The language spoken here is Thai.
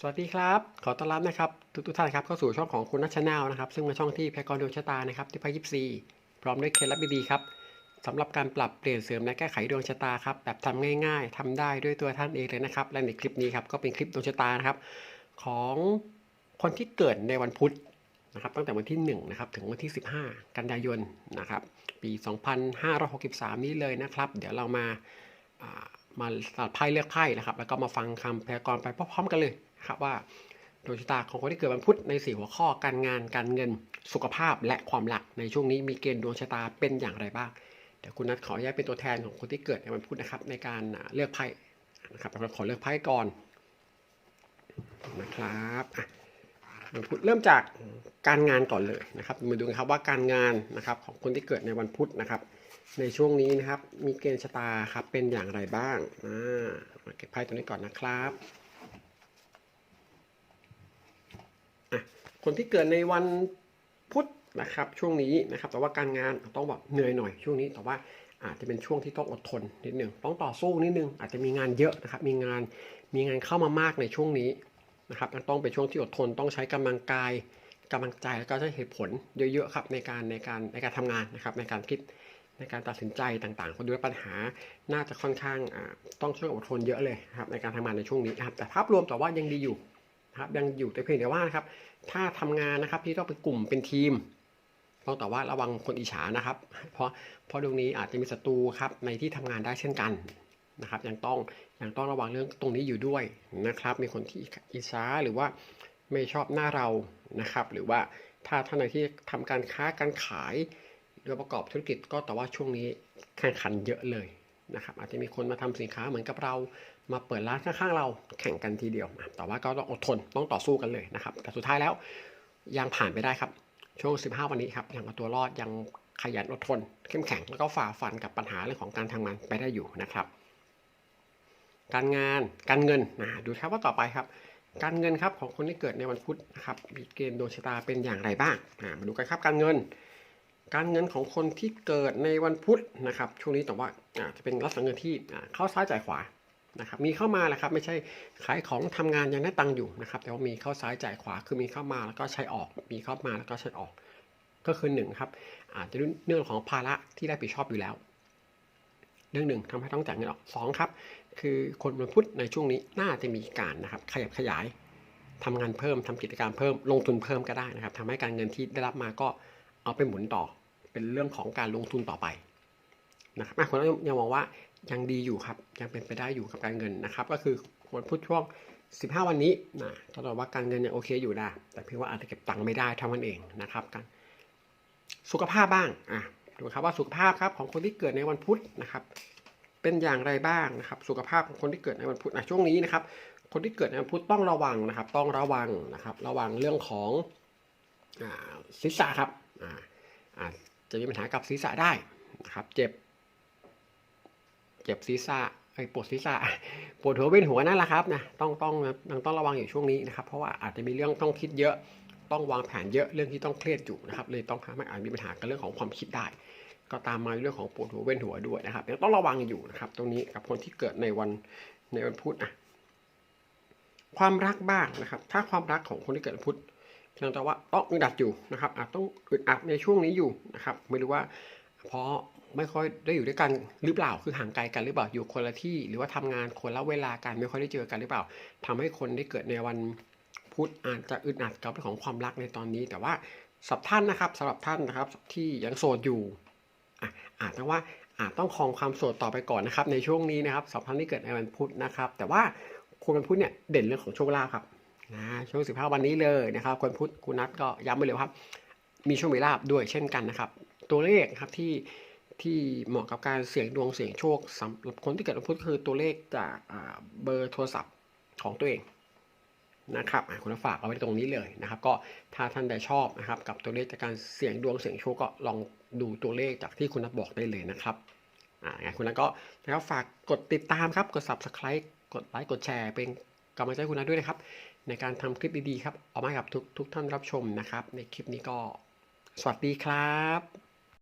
สวัสดีครับ ขอต้อนรับนะครับทุกทุกท่านครับเข้าสู่ช่องของคุณนัชแนลนะครับซึ่งเป็นช่องที่แพยากรดวงชะตานะครับที่พายิปซีพร้อมด้วยเคล็ดลับดีๆครับสำหรับการปรับเปลี่ยนเสริมและแก้ไขดวงชะตาครับแบบทำง่าย ๆทำได้ด้วยตัวท่านเองเลยนะครับและในคลิปนี้ครับก็เป็นคลิปดวงชะตานะครับของคนที่เกิดในวันพุธนะครับตั้งแต่วันที่1นะครับถึงวันที่ 15 กันยายนนะครับปี 2563 นี้เลยนะครับ เดี๋ยวเรามาา มาสับไพ่เลือกไพ่นะครับ แล้วก็มาฟังคำพยากรณ์ไปพร้อมๆกันเลยครับว่าดวงชะตาของคนที่เกิดวันพุธในสี่หัวข้อการงานการเงินสุขภาพและความรักในช่วงนี้มีเกณฑ์ดวงชะตาเป็นอย่างไรบ้างเดี๋ยวคุณนัทขออนุญาตเป็นตัวแทนของคนที่เกิดในวันพุธนะครับ ในการเลือกไพ่นะครับเราขอเลือกไพ่ก่อนนะครับวันพุธเริ่มจากการงานก่อนเลยนะครับมาดูกันครับว่าการงานนะครับของคนที่เกิดในวันพุธนะครับ ในช่วงนี้นะครับ มีเกณฑ์ชะตาครับเป็นอย่างไรบ้างอ่ามาเก็บไพ่ตัวนี้ก่อนนะครับคนที่เกิดในวันพุธนะครับ ช่วงนี้นะครับ แต่ว่าการงานต้องแบบเหนื่อยหน่อยช่วงนี้แต่ว่าอาจจะเป็นช่วงที่ต้องอดทนนิดหนึ่งต้องต่อสู้นิดนึงอาจจะมีงานเยอะนะครับ มีงานมีงานเข้ามามากในช่วงนี้นะครับต้องเป็นช่วงที่อดทนต้องใช้กำลังกายกำลังใจแล้วก็ใช้เหตุผลเยอะๆครับในการในการในการทำงานนะครับ ในการคิด ในการตัดสินใจต่างๆ คนด้วยปัญหาน่าจะค่อนข้างต้องช่วยอดทนเยอะเลยครับในการทำงานในช่วงนี้ครับแต่ภาพรวมแต่ว่ายังดีอยู่ครับยังอยู่แต่เพียงแต่ว่านะครับถ้าทำงานนะครับที่ต้องเป็นกลุ่มเป็นทีมต้องแต่ว่าระวังคนอิจฉานะครับ เพราะเพราะตรงนี้อาจจะมีศัตรูครับในที่ทำงานได้เช่นกันนะครับยังต้องยังต้องระวังเรื่องตรงนี้อยู่ด้วยนะครับ มีคนที่อิจฉาหรือว่าไม่ชอบหน้าเรานะครับ หรือว่าถ้าท่านใดที่ทำการค้าการขาย หรือประกอบธุรกิจก็แต่ว่าช่วงนี้แข่งขันเยอะเลยนะครับอาจจะมีคนมาทำสินค้าเหมือนกับเรา มาเปิดร้านข้างๆเราแข่งกันทีเดียวอะแต่ว่าก็ต้องอดทนต้องต่อสู้กันเลยนะครับ แต่สุดท้ายแล้วยังผ่านไปได้ครับ ช่วง 15 วันนี้ครับยังเอาตัวรอดยังขยันอดทน เข้มแข็งแล้วก็ฝ่าฟันกับปัญหาเรื่องของการทำงานไปได้อยู่นะครับ การงานการเงินนะดูครับว่าต่อไปครับ การเงินครับของคนที่เกิดในวันพุธนะครับมีเกณฑ์ดวงชะตาเป็นอย่างไรบ้างมาดูกันครับการเงิน การเงินของคนที่เกิดในวันพุธนะครับช่วงนี้แต่ว่าอ่าจะเป็นลักษณะเงินที่เข้าซ้ายจ่ายขวานะครับมีเข้ามาแหละครับไม่ใช่ขายของทำงานยังได้ตังค์อยู่นะครับแต่ว่ามีเข้าซ้ายจ่ายขวาคือมีเข้ามาแล้วก็ใช้ออก มีเข้ามาแล้วก็ใช้ออก ก็คือหนึ่งครับอาจจะเรื่องของภาระที่ได้ผิดชอบอยู่แล้ว เรื่องหนึ่งทำให้ต้องจ่ายเงินออกสองครับคือคนวันพุธในช่วงนี้น่าจะมีการนะครับขยับขยายทำงานเพิ่มทำกิจการเพิ่มลงทุนเพิ่มก็ได้นะครับทำให้การเงินที่ได้รับมาก็เอาไปหมุนต่อ เป็นเรื่องของการลงทุนต่อไปนะครับคนยังมองว่ายังดีอยู่ครับ ยังเป็นไปได้อยู่กับการเงินนะครับ ก็คือคนพุธช่วง 15 วันนี้นะต้องว่าการเงินยังโอเคอยู่นะแต่เพียงว่าอาจจะเก็บตังค์ไม่ได้เท่านั้นเองนะครับกันสุขภาพบ้างอะดูครับว่าสุขภาพครับของคนที่เกิดในวันพุธนะครับ เป็นอย่างไรบ้างนะครับ สุขภาพของคนที่เกิดในวันพุธอะช่วงนี้นะครับ คนที่เกิดในวันพุธต้องระวังนะครับ ต้องระวังนะครับ ระวังเรื่องของอ่าศีรษะครับอ่า จะมีปัญหากับศีรษะได้นะครับ เจ็บ เจ็บศีรษะไอปวดศีรษะปวดหัวเวียนหัวนั่นแหละครับนะต้องต้องต้องต้องระวังอยู่ช่วงนี้นะครับ เพราะว่าอาจจะมีเรื่องต้องคิดเยอะ ต้องวางแผนเยอะเรื่องที่ต้องเครียดอยู่นะครับ เลยต้องทำให้อาจมีปัญหากับเรื่องของความคิดได้ ก็ตามมาเรื่องของปวดหัวเวียนหัวด้วยนะครับยังต้องระวังอยู่นะครับ ตรงนี้กับคนที่เกิดในวันในวันพุธอะความรักบ้างนะครับ ถ้าความรักของคนที่เกิดพุธ ยงแต่ว่าต้องอึดอัดอยู่นะครับอาจต้องอึดอัดในช่วงนี้อยู่นะครับไม่รู้ว่าเพราะไม่ค่อยได้อยู่ด้วยกันหรือเปล่าคือห่างไกลกันหรือเปล่าอยู่คนละที่ หรือว่าทำงานคนละเวลากันไม่ค่อยได้เจอกันหรือเปล่าทำให้คนที่เกิดในวันพุธอาจจะอึดอัดกับเรื่องของความรักในตอนนี้ แต่ว่าสำหรับท่านนะครับสำหรับท่านนะครับที่ยังโสดอยู่อาจจะว่าอาจต้องครองความโสดต่อไปก่อนนะครับในช่วงนี้นะครับสำหรับท่านที่เกิดในวันพุธนะครับ แต่ว่าคนวันพุธเนี่ยเด่นเรื่องของโชคลาภครับ นะช่วง 15 วันนี้เลยนะครับคนพุธคุณนัทก็ย้ำไปเลยครับ มีโชคมีลาภด้วยเช่นกันนะครับ ตัวเลขครับที่ที่เหมาะกับการเสี่ยงดวงเสี่ยงโชคสำหรับคนที่เกิดวันพุธคือตัวเลขจากเบอร์โทรศัพท์ของตัวเองนะครับคุณฝากเอาไว้ตรงนี้เลยนะครับ ก็ถ้าท่านใดชอบนะครับ กับตัวเลขจากการเสี่ยงดวงเสี่ยงโชคก็ลองดูตัวเลขจากที่คุณนัทบอกได้เลยนะครับอ่างั้นคุณนัทก็นะครับฝากกดติดตามครับกด subscribe กดไลค์กดแชร์เป็น กำลังใจคุณนัทด้วยนะครับ ในการทำคลิปดีๆครับ ออกมากับทุกทุกท่านรับชมนะครับ ในคลิปนี้ก็สวัสดีครับ